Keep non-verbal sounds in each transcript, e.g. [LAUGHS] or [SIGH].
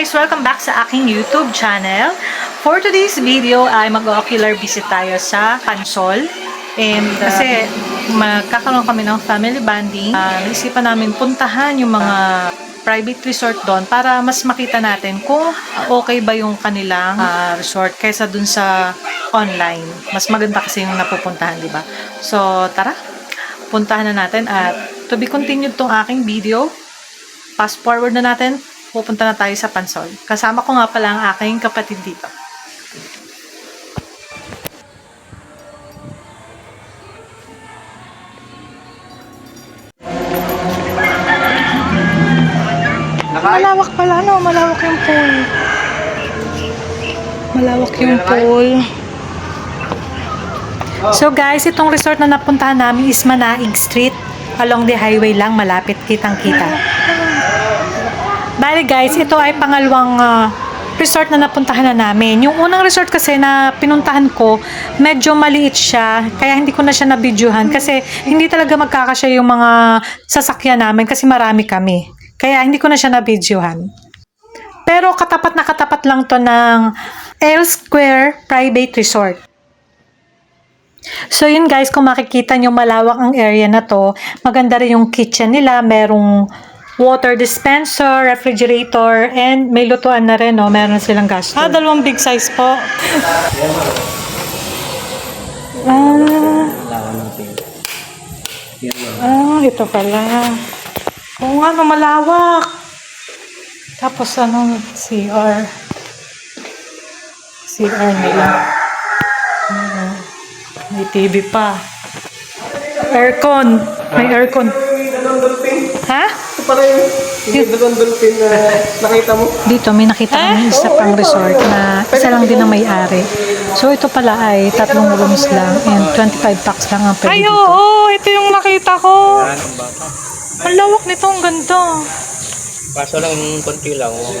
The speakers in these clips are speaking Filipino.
guys! Welcome back sa aking YouTube channel. For today's video ay mag-ocular visit tayo sa Pansol. And uh, kasi magkakaroon kami ng family bonding. Uh, naisipan namin puntahan yung mga private resort doon para mas makita natin kung okay ba yung kanilang uh, resort kaysa dun sa online. Mas maganda kasi yung napupuntahan, di ba? So, tara! Puntahan na natin at to be continued tong aking video. Fast forward na natin pupunta na tayo sa Pansol. Kasama ko nga pala ang aking kapatid dito. Malawak pala, no? Malawak yung pool. Malawak yung pool. So guys, itong resort na napuntahan namin is Manaig Street. Along the highway lang, malapit kitang-kita. Bali guys, ito ay pangalawang ah, resort na napuntahan na namin. Yung unang resort kasi na pinuntahan ko, medyo maliit siya. Kaya hindi ko na siya nabidyohan kasi hindi talaga magkakasya yung mga sasakyan namin kasi marami kami. Kaya hindi ko na siya nabidyohan. Pero katapat na katapat lang to ng L Square Private Resort. So yun guys, kung makikita nyo malawak ang area na to, maganda rin yung kitchen nila, merong water dispenser, refrigerator, and may lutuan na rin, no? Meron silang gas stove. Ah, dalawang big size po. Ah, ah, ito pala. Oo nga, no, malawak. Tapos anong CR? CR nila. Ah, may TV pa. Aircon. May aircon. Ha? Ito pa rin. Yung dalawang dolphin na nakita mo. Dito may nakita kami isa pang resort na isa lang din ang may-ari. So ito pala ay tatlong rooms lang and 25 packs lang ang pwede Ay, dito. oo, ito yung nakita ko. Ang lawak nito, ang ganda. Kaso lang konti lang. oh.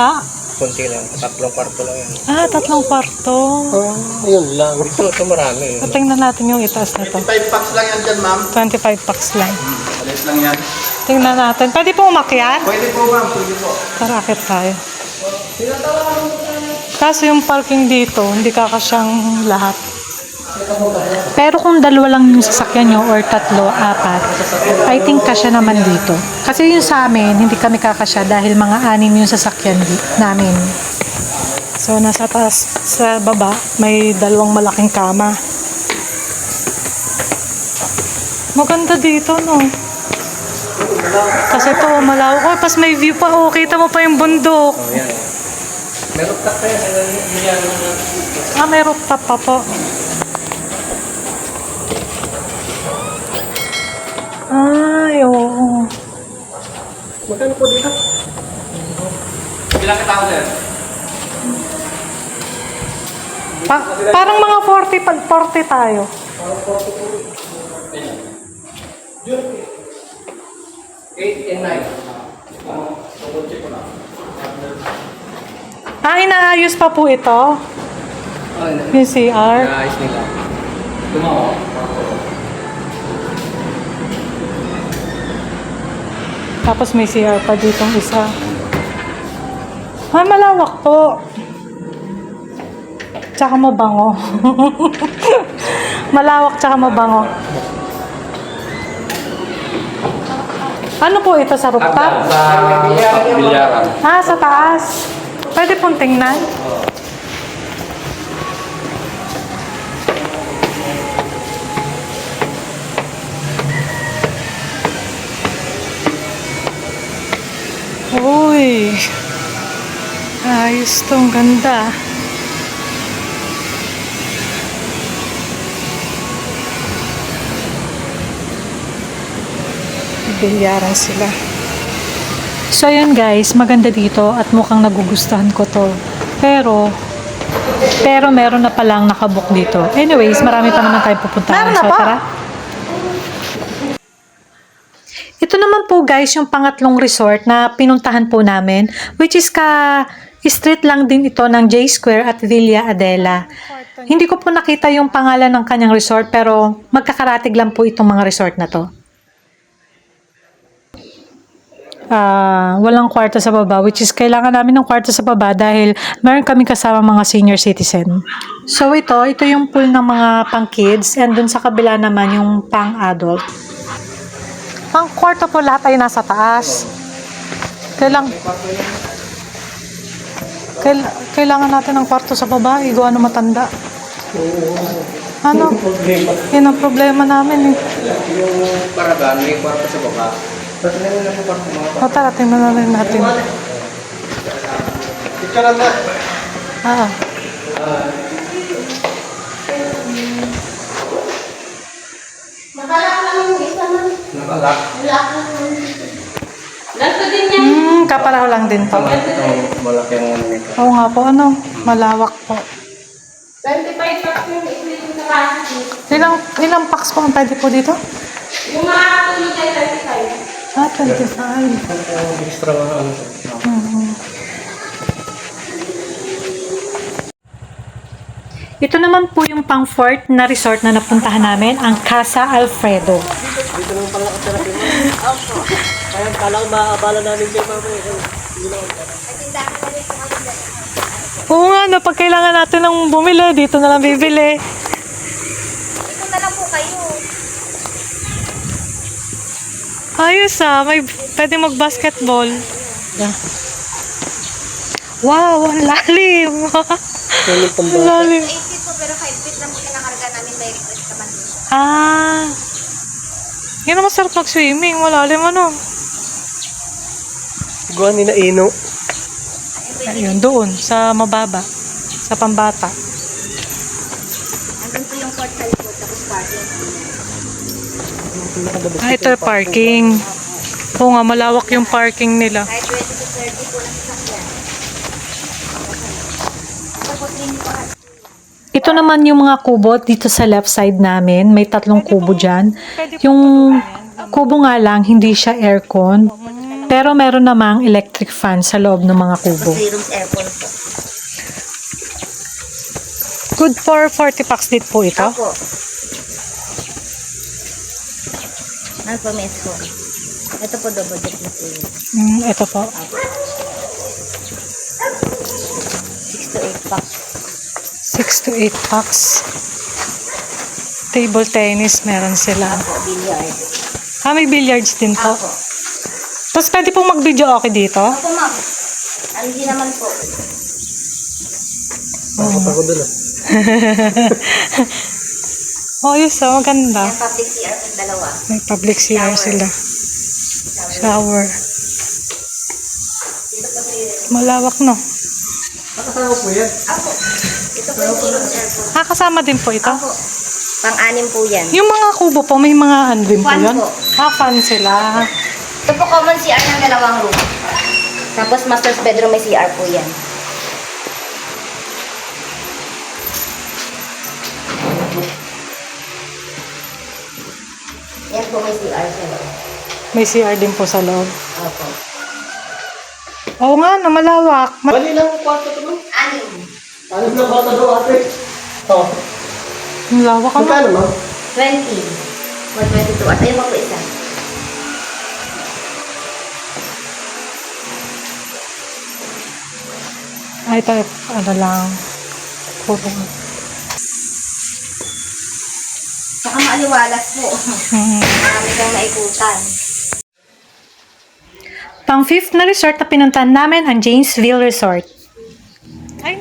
Ha? Konti lang. Tatlong kwarto lang yan. Ah, tatlong kwarto. Oh, yun lang. Ito, ito marami. So, tingnan natin yung itaas na to. 5 packs lang yan dyan, ma'am. 25 packs lang. Alis lang yan. Tingnan natin. Pwede po umakyat? Pwede po, ma'am. Pwede po. Tara, akit tayo. Kaso yung parking dito, hindi kakasyang lahat. Pero kung dalawa lang yung sasakyan nyo or tatlo, apat, I think kasya naman dito. Kasi yung sa amin, hindi kami kakasya dahil mga anim yung sasakyan namin. So, nasa taas, sa baba, may dalawang malaking kama. Maganda dito, no? Kasi po, malaw ko. Pas may view pa, oh, kita mo pa yung bundok. Oh, yan. Meron pa kaya sa yan. Ah, meron pa pa po. Ay, oo. Oh. Magkano po dito? Bilang katao na? Pa parang mga 40, 40 tayo. Parang 40 po. Yun. 8 and 9. Kukunti ko na. Ah, inaayos pa po ito? Yung CR? Naayos nila. Tumawa. Tapos may CR pa ditong isa. Ah, malawak po. Tsaka mabango. [LAUGHS] malawak tsaka mabango. Ano po ito sa rooftop? Sa bilyaran. Ah, sa taas. Pwede pong tingnan. Uy. Ayos tong ganda. Bilyaran sila. So yun guys, maganda dito at mukhang nagugustuhan ko to. Pero, pero meron na palang nakabook dito. Anyways, marami pa naman tayo pupuntahan. Meron na So tara. Ito naman po guys, yung pangatlong resort na pinuntahan po namin, which is ka street lang din ito ng J Square at Villa Adela. Hindi ko po nakita yung pangalan ng kanyang resort pero magkakaratig lang po itong mga resort na to. Ah, walang kwarto sa baba, which is kailangan namin ng kwarto sa baba dahil meron kami kasama mga senior citizen. So ito, ito yung pool ng mga pang kids and dun sa kabila naman yung pang adult. Ang kwarto po lahat ay nasa taas. Kailang, kail, kailangan natin ng kwarto sa baba, igawa na matanda. Ano? Yan ang problema namin eh. Yung paragan, may kwarto sa baba. Lang yung O tara, tingnan na rin natin. Picture lang na. Ah. Nakalak. Hmm, kaparaho lang din to. Ito, malaki ang ano. Oo nga po, ano, malawak po. 25 packs yung including capacity. Ilang, ilang packs po ang pwede po dito? Yung makakatulog ay 35. Ah, 25. Ang extra mga ano. Ito naman po yung pang fourth na resort na napuntahan namin, ang Casa Alfredo. Kaya kala ko maabala namin kayo mamaya. Oo nga, no, pag kailangan natin ng bumili, dito na lang bibili. Ito na lang po kayo. Ayos ah, may pwede mag-basketball. Wow, ang lalim. [LAUGHS] ang lalim. 8 feet po pero 5 feet lang po kinakarga namin by request naman. Ah. Yan ang masarap mag-swimming. Malalim ano. Gawa ni na ino. Ayun, doon, sa mababa. Sa pambata. Andun po yung court sa likod tapos parking. Ah, ito parking. Oo nga, malawak yung parking nila. Kahit 20 to 30 po lang sasakyan. Ito po 3 po Ito naman yung mga kubo dito sa left side namin. May tatlong kubo dyan. Yung kubo nga lang, hindi siya aircon. Pero meron namang electric fan sa loob ng mga kubo. 3 rooms aircon po. Good for 40 packs din po ito. Opo. Ano po mess ko? Ito po double deck na po yun. Mm, ito po. 6 to 8 packs. 6 to 8 packs. Table tennis, meron sila. Po, billiard. Ah, may billiards din po. Opo. Tapos pwede pong mag-video okay dito? Opo ma'am. Ano din naman po? Takot ako dun ah. [LAUGHS] Oh, yun ah, maganda. Yan public CR po dalawa. May public CR sila. Shower. 3 rooms. Malawak, no? Nakasama po yan. Opo. Ito po yung 3 rooms aircon. Ah, kasama din po ito? Opo. Pang-anim po yan. Yung mga kubo po, may mga ano din po Fan yun? po. Ah, fan sila. Ito po common CR ng dalawang room. Tapos master's bedroom may CR po yan. Po may CR sa loob. May CR din po sa loob. Opo. Oo nga, na malawak. Ma- Bali lang ang kwarto to no? Anim. Ano na bata daw ate? Oh. malawak ano? Magkano ma'am? 20. Or 22. At ayun pa po isa. Ay, ito, ano lang. Puro. Saka maaliwalas po. Mhm. Marami kang naikutan. Pang fifth na resort na pinuntahan namin ang Janesville Resort.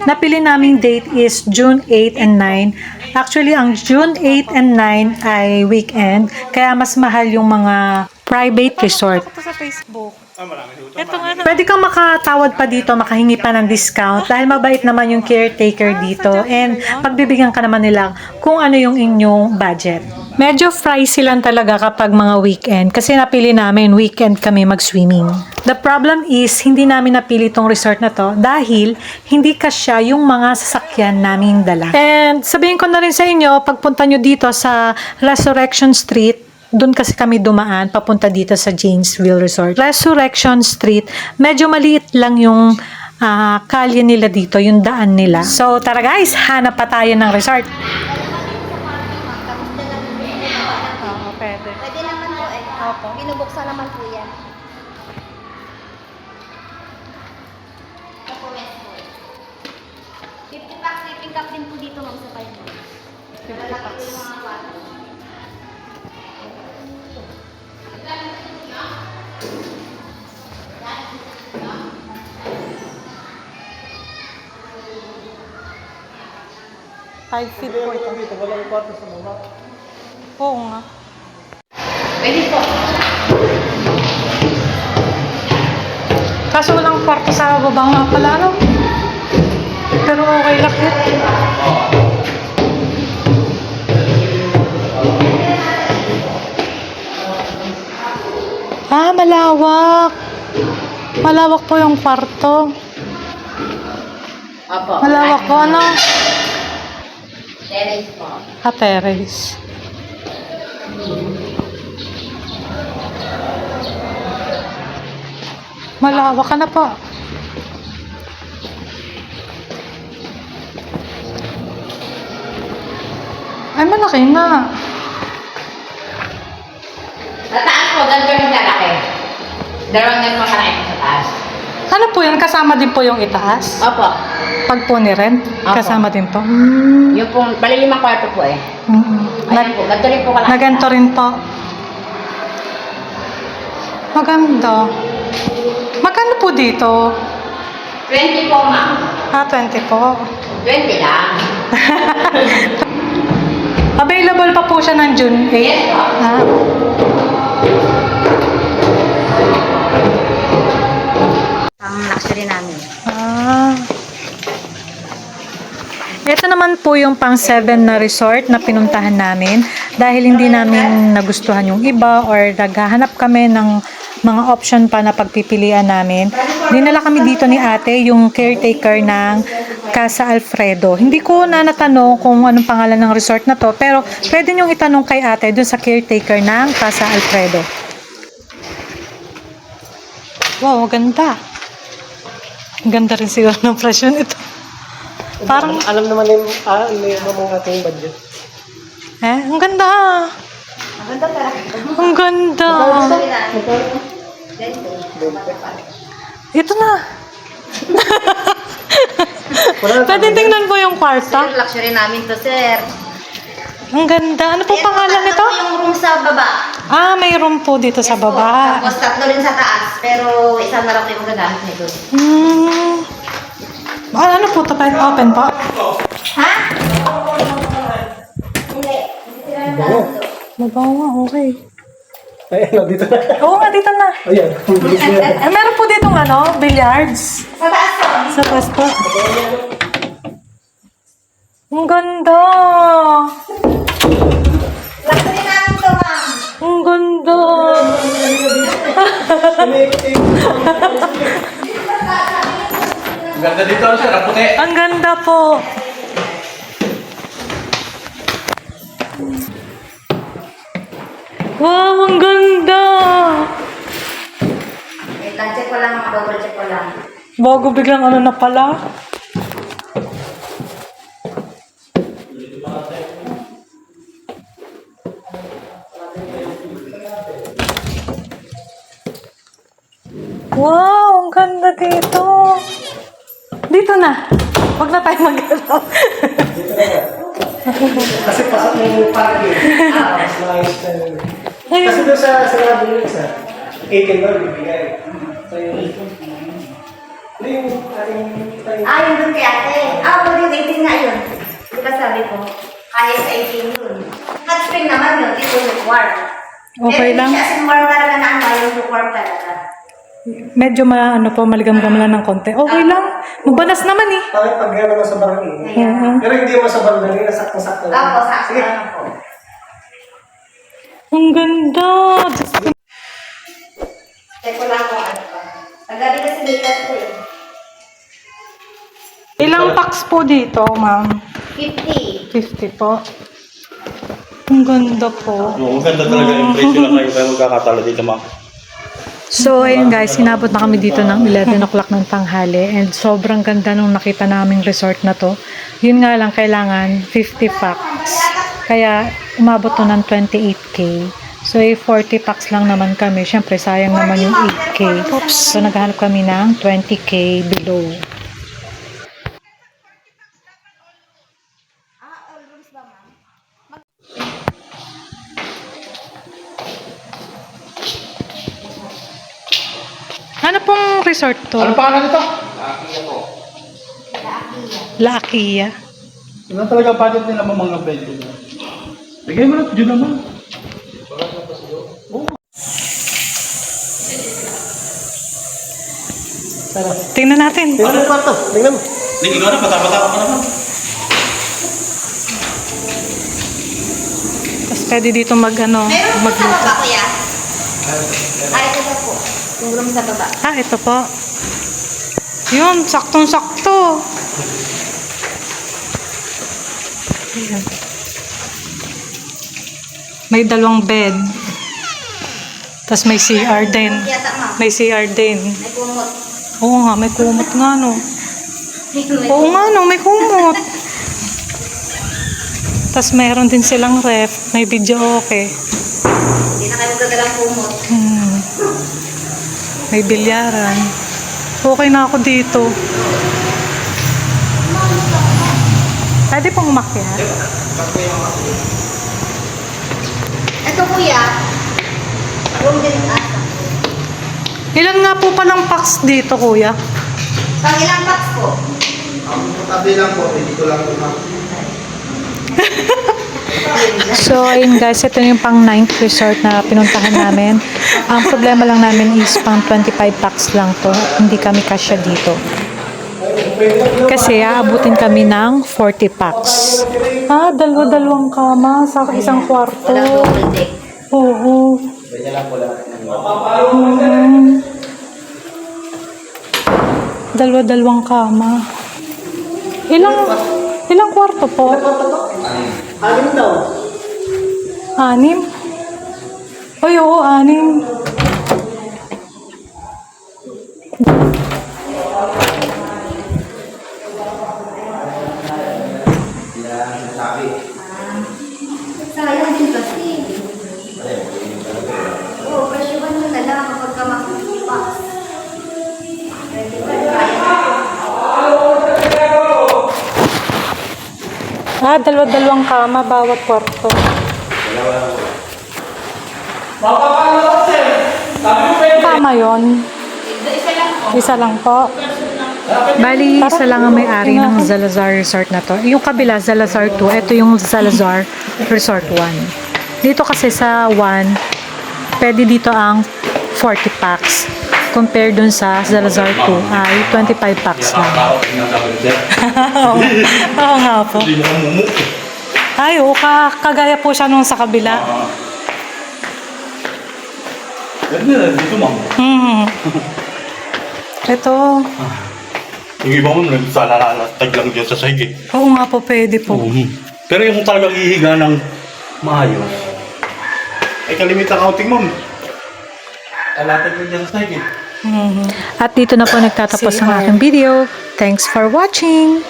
Napili naming date is June 8 and 9. Actually, ang June 8 and 9 ay weekend, kaya mas mahal yung mga private resort. sa Facebook. Pwede kang makatawad pa dito, makahingi pa ng discount dahil mabait naman yung caretaker dito and pagbibigyan ka naman nila kung ano yung inyong budget. Medyo pricey lang talaga kapag mga weekend kasi napili namin weekend kami mag-swimming. The problem is hindi namin napili tong resort na to dahil hindi kasya yung mga sasakyan naming dala. And sabihin ko na rin sa inyo, pagpunta nyo dito sa Resurrection Street, doon kasi kami dumaan papunta dito sa Janesville Resort. Resurrection Street, medyo maliit lang yung uh, kalye nila dito, yung daan nila. So tara guys, hanap pa tayo ng resort. Oo, pwede. Naman po eh. Opo. Binubuksan naman po yan. Document po. 50 pack sleeping cup din po dito ma'am sa 5 50 packs. Po Five feet po ito. Dito, walang kwarto sa baba. Oo nga. Pwede po. Kaso walang kwarto sa baba nga pala, ano? Pero okay lang yun. Ah, malawak. Malawak po yung kwarto. Opo. Malawak po, ano? Terrace po. Ah, terrace. Malawak ka na po. Ay, malaki na. Sa taas po, ganito yung lalaki. Dalawang ganito kalaki po sa taas. Ano po yun? Kasama din po yung itaas? Opo. Pag po ni rent? Opo. Kasama din po? Mm. Yung po, bali limang kwarto po eh. Mm-mm. Ayan po, ganito rin po kalaki. Na ganito rin po. Maganda. Magkano po dito? 20 po, ma'am. Ah, 20 po. 20 lang. [LAUGHS] Available pa po siya ng June 8. Yes po. Ah. Ito naman po yung pang 7 na resort na pinuntahan namin dahil hindi namin nagustuhan yung iba or naghahanap kami ng mga option pa na pagpipilian namin. Dinala kami dito ni ate yung caretaker ng Casa Alfredo. Hindi ko na natanong kung anong pangalan ng resort na to pero pwede niyong itanong kay ate dun sa caretaker ng Casa Alfredo. Wow, maganda. Ang ganda rin siguro ng presyo nito. Parang, Alam naman yung, ah, may mga ating budget. eh, ang ganda. Ang ganda talaga. Ang ganda. Luxury namin. 20. Ito na. Pwede tingnan po yung kwarta. Sir, luxury namin to, sir. Ang ganda. Ano po pangalan nito? po yung room sa baba. Ah, may room po dito sa Yes po. baba. Tapos tatlo rin sa taas. Pero isa na lang po yung gagamit nito. Hmm. Ah, ano po ito? Pwede open po? Ha? Hindi. Hindi sila naglalaro. Mabawa nga, okay. Ay, ano, dito na. Oo nga, dito na. Ayan, na. Eh, meron po dito ano, billiards. Sa taas po. Sa taas po. Ang ganda. Luxury namin to, ma'am. Ang ganda. [LAUGHS] Ang ganda dito, sir. Ang puti. Ang ganda po. Wow, ang ganda. Wait lang, check ko lang. Double check ko lang. Bago biglang ano na pala. Wow, ang ganda dito. Dito na. Huwag na tayo mag-alaw. Kasi pasok na yung parking. Mas maayos na yun. Kasi doon sa sinabi nyo sa 18 doon, bibigay. So yung... Hindi yung ating... Ah, yun dun kay ate. Ah, pwede yung 18 nga yun. Di ba sabi ko? Kaya sa 18 yun. Hot spring naman yun. Ito yung warm. Okay lang. Pero hindi siya as warm talaga na ano, yung lukewarm talaga. Medyo ma, ano po, maligam-gam lang ng konti. Okay lang. Mabanas naman eh. Bakit pag gano'n naman sa barangay? Ayan. Pero hindi mo sa barangay, nasakto-sakto lang. Ako, sakto Sige. lang po. Ang ganda. Diyos ko. Check ko lang kung ano pa. Tagali kasi data ko eh. Ilang packs po dito, ma'am? 50. 50 po. Ang ganda po. Oo, maganda talaga yung presyo lang kayo kayo magkakatalo dito, ma'am. So, ayun guys, sinabot na kami dito ng 11 o'clock ng tanghali and sobrang ganda nung nakita naming resort na to. Yun nga lang, kailangan 50 packs. Kaya, umabot to ng 28k. So, eh, 40 packs lang naman kami. Siyempre, sayang naman yung 8k. So, naghahanap kami ng 20k below. Resort to? Ano pangalan nito? La Akia. Ano talaga budget nila mga bed nila? Bigay mo na, Diyo naman. Tingnan natin. Ano yung kwarto? Tingnan mo. Hindi, ikaw na, bata-bata ka pa naman. Tapos pwede dito mag ano, Meron po sa magluto. baba, kuya. Ay, room sa baba. Ah, ito po. Yun, saktong-sakto. Ayan. May dalawang bed. Tapos may CR din. May CR din. May kumot. Oo nga, may kumot nga no. Oo nga no, may kumot. [LAUGHS] Tapos mayroon din silang ref. May video okay. Hindi na kayo magdadalang kumot. May bilyaran. Okay na ako dito. Pwede pong umakyat? Ito, kuya. Room din ata. Ilan nga po palang packs dito, kuya? Pang ilang box po? Ang tabi lang po, dito lang po ma'am. [LAUGHS] So, ayun guys, ito yung pang 9th resort na pinuntahan namin. Ang problema lang namin is pang 25 packs lang to. Hindi kami kasya dito. Kasi aabutin kami ng 40 packs. Ah, dalawa-dalawang kama sa isang kwarto. Oo. Mm. Dalawa-dalawang kama. Ilang ilang kwarto po? Anim daw. Anim? Ay, oo, anim. Ah, dalawa-dalawang kama bawat kwarto. Tama yon. Isa lang po. Isa lang po. Bali, isa lang ang may-ari ng Zalazar Resort na to. Yung kabila, Zalazar 2. Ito yung Zalazar [LAUGHS] Resort 1. Dito kasi sa 1, pwede dito ang 40 packs. Compare dun sa Zalazar 2 ay 25 packs lang. [LAUGHS] Oo Oo nga po. Mo. Ay, oo, ka, kagaya po siya nung sa kabila. Na, dito ma'am. Hmm. Ito. Yung iba mo, nagsalatag lang dyan sa sahig eh. Oo nga po, pwede po. Pero yung talagang ihiga ng maayos, ay kalimitan counting ma'am. Alatag lang dyan sa sahig eh. At dito na po nagtatapos ang aking video. Thanks for watching!